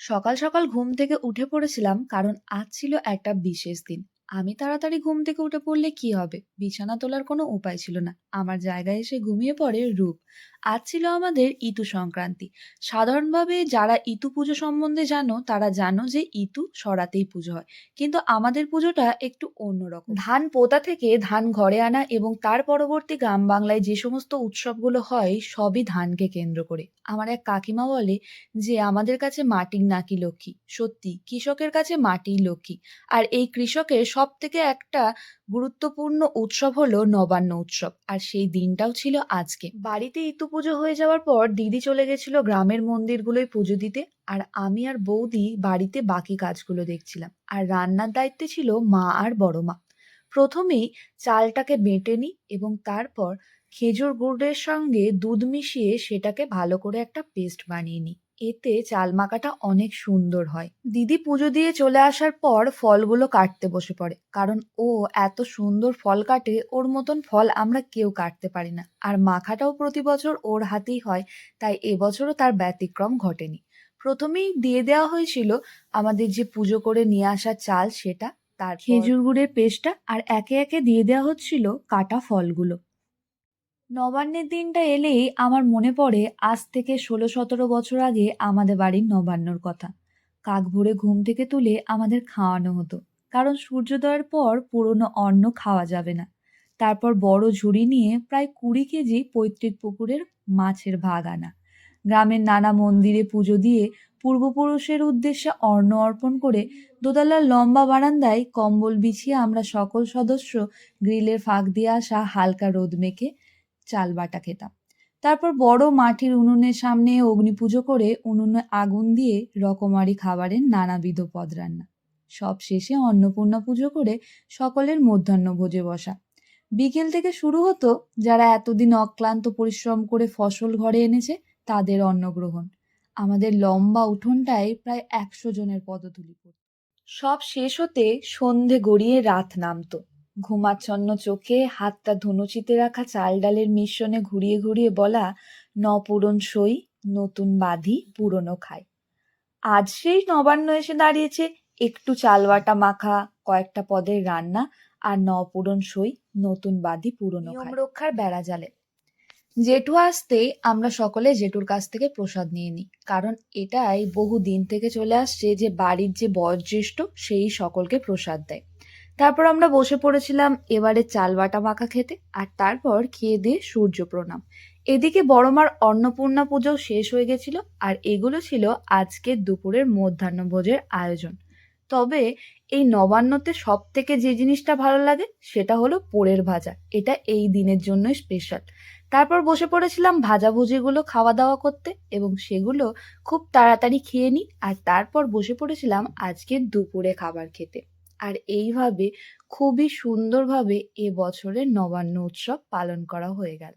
সকাল সকাল ঘুম থেকে উঠে পড়েছিলাম, কারণ আজ ছিল একটা বিশেষ দিন। আমি তাড়াতাড়ি ঘুম থেকে উঠে পড়লে কি হবে? বিছানা তোলার কোনো উপায় ছিল না। আমার জায়গায় এসে ঘুমিয়ে পড়ে রূপ। আজ ছিল আমাদের ইতু সংক্রান্তি। সাধারণভাবে যারা ইতু পুজো সম্বন্ধে জানো, তারা জানো যে ইতু সরাতেই পুজো হয়। কিন্তু আমাদের পুজোটা একটু অন্যরকম। ধান পোতা থেকে ধান ঘরে আনা এবং তার পরবর্তী গ্রাম বাংলায় যে সমস্ত উৎসবগুলো হয়, সবই ধানকে কেন্দ্র করে। আমার এক কাকিমা বলে যে, আমাদের কাছে মাটির নাকি লক্ষ্মী? সত্যি, কৃষকের কাছে মাটির লক্ষ্মী। আর এই কৃষকের সব থেকে একটা গুরুত্বপূর্ণ উৎসব হলো নবান্ন উৎসব। আর সেই দিনটাও ছিল আজকে। বাড়িতে ইতু পুজো হয়ে যাওয়ার পর দিদি চলে গেছিল গ্রামের মন্দিরগুলোয় পুজো দিতে আর আমি আর বৌদি বাড়িতে বাকি কাজগুলো দেখছিলাম। আর রান্নার দায়িত্বে ছিল মা আর বড় মা। প্রথমেই চালটাকে বেটে নিই এবং তারপর খেজুর গুড়ের সঙ্গে দুধ মিশিয়ে সেটাকে ভালো করে একটা পেস্ট বানিয়ে নিই। এতে চাল মাখাটা অনেক সুন্দর হয়। দিদি পুজো দিয়ে চলে আসার পর ফলগুলো কাটতে বসে পড়ে, কারণ ও এত সুন্দর ফল কাটে, ওর মতন ফল আমরা কেউ কাটতে পারি না। আর মাখাটাও প্রতি বছর ওর হাতেই হয়, তাই এবছরও তার ব্যতিক্রম ঘটেনি। প্রথমেই দিয়ে দেওয়া হয়েছিল আমাদের যে পুজো করে নিয়ে আসা চাল সেটা তার খেজুর গুড়ের পেস্টটা, আর একে একে দিয়ে দেওয়া হচ্ছিল কাটা ফলগুলো। নবান্নের দিনটা এলেই আমার মনে পড়ে আজ থেকে ষোলো সতেরো বছর আগে আমাদের বাড়ির নবান্নর কথা। কাক ভোরে ঘুম থেকে তুলে আমাদের খাওয়ানো হতো। কারণ সূর্যোদয়ের পর পুরনো অন্ন খাওয়া যাবে না। তারপর বড় ঝুড়ি নিয়ে প্রায় কুড়ি কেজি পৈতৃক পুকুরের মাছের ভাগ আনা। গ্রামের নানা মন্দিরে পুজো দিয়ে পূর্বপুরুষের উদ্দেশ্যে অন্ন অর্পণ করে দোতলার লম্বা বারান্দায় কম্বল বিছিয়ে আমরা সকল সদস্য গ্রিলের ফাঁক দিয়ে আসা হালকা রোদ মেখে চাল বাটা খেতাম। তারপর বড় মাটির উনুনের সামনে অগ্নি পুজো করে উনুনে আগুন দিয়ে রকমারি খাবারের নানাবিধ পদ রান্না। সব শেষে অন্নপূর্ণা পুজো করে সকলের মধ্যাহ্ন ভোজে বসা। বিকেল থেকে শুরু হতো যারা এতদিন অক্লান্ত পরিশ্রম করে ফসল ঘরে এনেছে তাদের অন্নগ্রহণ। আমাদের লম্বা উঠোনটায় প্রায় একশো জনের পদতুলি সব শেষ হতে সন্ধে গড়িয়ে রাত নামতো। ঘুমাচ্ছন্ন চোখে হাতটা ধুনুচিতে রাখা চাল ডালের মিশ্রণে ঘুরিয়ে ঘুরিয়ে বলা ন পূরণ সই নতুন বাঁধি পুরনো খায়। আজ সেই নবান্ন এসে দাঁড়িয়েছে। একটু চালবাটা মাখা কয়েকটা পদের রান্না আর ন পূরণ সই নতুন বাঁধি পুরনো রক্ষার বেড়া জালে। জেঠু আসতে আমরা সকলে জেঠুর কাছ থেকে প্রসাদ নিয়ে নিই। কারণ এটাই বহু দিন থেকে চলে আসছে যে বাড়ির যে বয়োজ্যেষ্ঠ সেই সকলকে প্রসাদ দেয়। তারপর আমরা বসে পড়েছিলাম এবারে চাল বাটা মাখা খেতে, আর তারপর খেয়ে দিয়ে সূর্য প্রণাম। এদিকে বড়মার অন্নপূর্ণা পুজো শেষ হয়ে গেছিল, আর এগুলো ছিল আজকের দুপুরের মধ্যাহ্নভোজের আয়োজন। তবে এই নবান্নতে সব থেকে যে জিনিসটা ভালো লাগে, সেটা হলো পোড়ের ভাজা। এটা এই দিনের জন্যই স্পেশাল তারপর বসে পড়েছিলাম ভাজাভুজিগুলো খাওয়া দাওয়া করতে, এবং সেগুলো খুব তাড়াতাড়ি খেয়ে নিই, আর তারপর বসে পড়েছিলাম আজকের দুপুরে খাবার খেতে। আর এইভাবে খুবই সুন্দরভাবে এ বছরের নবান্ন উৎসব পালন করা হয়ে গেল।